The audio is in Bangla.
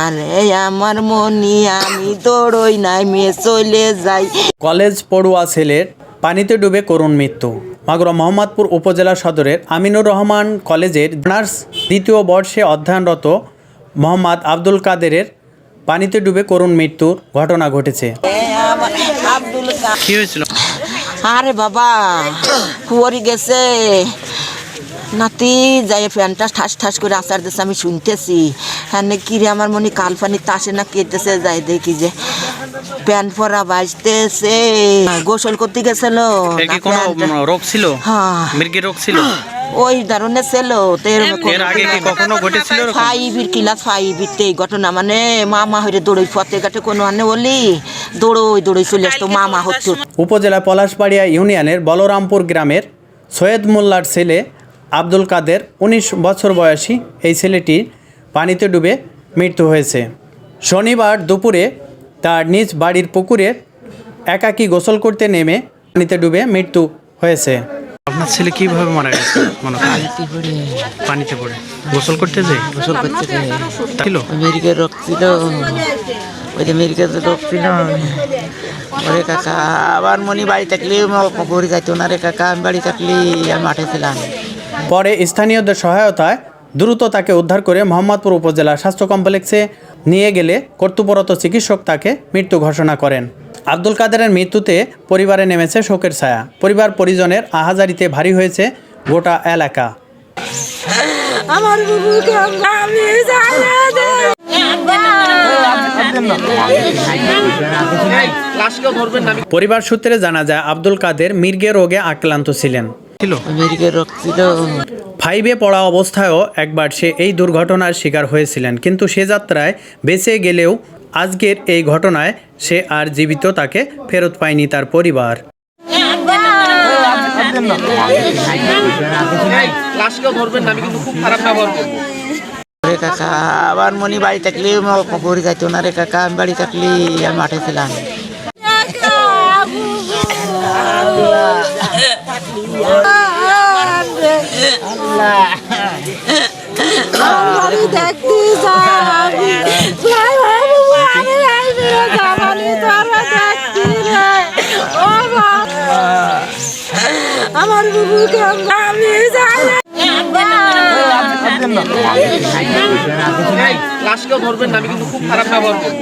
আরে আমার মনি আমি দৌড়ই নাই মেয়ে চলে যাই। কলেজ পড়ুয়া ছেলের পানিতে ডুবে করুণ মৃত্যু। মাগুরা মোহাম্মদপুর উপজেলা সদরের আমিনুর রহমান কলেজের অনার্স দ্বিতীয় বর্ষে অধ্যয়নরত মোহাম্মদ আব্দুল কাদেরের পানিতে ডুবে করুণ মৃত্যুর ঘটনা ঘটেছে। কি হয়েছিল? আরে বাবা কুয়ারি গেছে। নাতি যাই ফ্যানটা ঠাস ঠাস করে আচার দিচ্ছে আমি শুনতেছি। হ্যাঁ কি রে আমার মনে কালফানি তাসে না কেটেছে যাই দেখি যে। প্যান পরা বাজতেছে। গোসল করতে গেছিল। রোগ ছিল? হ্যাঁ। রোগ ছিল? ওই ধরনের ছিল? ফাইভির ক্লাস ঘটনা মানে মামা হইরে দৌড়ই ফতে ঘাটে কোনো আনে বলি। দৌড়ই দৌড়ই চলে আসতো মামা হতো উপজেলা পলাশবাড়িয়া ইউনিয়নের বলরামপুর গ্রামের সৈয়দ মোল্লার ছেলে আব্দুল কাদের উনিশ বছর বয়সী এই ছেলেটি পানিতে ডুবে মৃত্যু হয়েছে। শনিবার দুপুরে তার নিজ বাড়ির পুকুরে একাকী গোসল করতে নেমে পানিতে ডুবে মৃত্যু হয়েছে। আপনার ছেলে কীভাবে মারা গেছে মনে পানিতে পড়ে। গোসল করতে যাই গোসল করতে ছিল? আমেরিকার রোগ ছিল। ওই যে আমেরিকার রোগ ছিল ওরে কাকা আবার মনি বাড়ি থাকলে পুকুরি যাইতো না রে কাকা আমি বাড়ি থাকলে আমি মাঠে ছিলাম। পরে স্থানীয়দের সহায়তায় দ্রুত তাকে উদ্ধার করে মোহাম্মদপুর উপজেলা স্বাস্থ্য কমপ্লেক্সে নিয়ে গেলে কর্তব্যরত চিকিৎসক তাকে মৃত্যু ঘোষণা করেন। আব্দুল কাদেরের মৃত্যুতে পরিবারে নেমেছে শোকের ছায়া। পরিবার পরিজনের আহাজারিতে ভারী হয়েছে গোটা এলাকা। আমার পরিবার সূত্রে জানা যায় আব্দুল কাদের মির্গে রোগে আক্রান্ত ছিলেন। ফাইভে পড়া অবস্থায়ও একবার সে এই দুর্ঘটনার শিকার হয়েছিলেন। কিন্তু সে যাত্রায় বেঁচে গেলেও আজকের এই ঘটনায় সে আর জীবিত তাকে ফেরত পায়নি তার পরিবার। কাকা, আবার মনি বাড়ি থাকলে পুকুরি যাইতো না রে কাকা, আমি বাড়ি থাকলে আমি মাঠে ছিলাম। আমি দেখতে যাবি যাই লাশকেও ধরবেন না আমি কিন্তু খুব খারাপ ব্যবহার করব।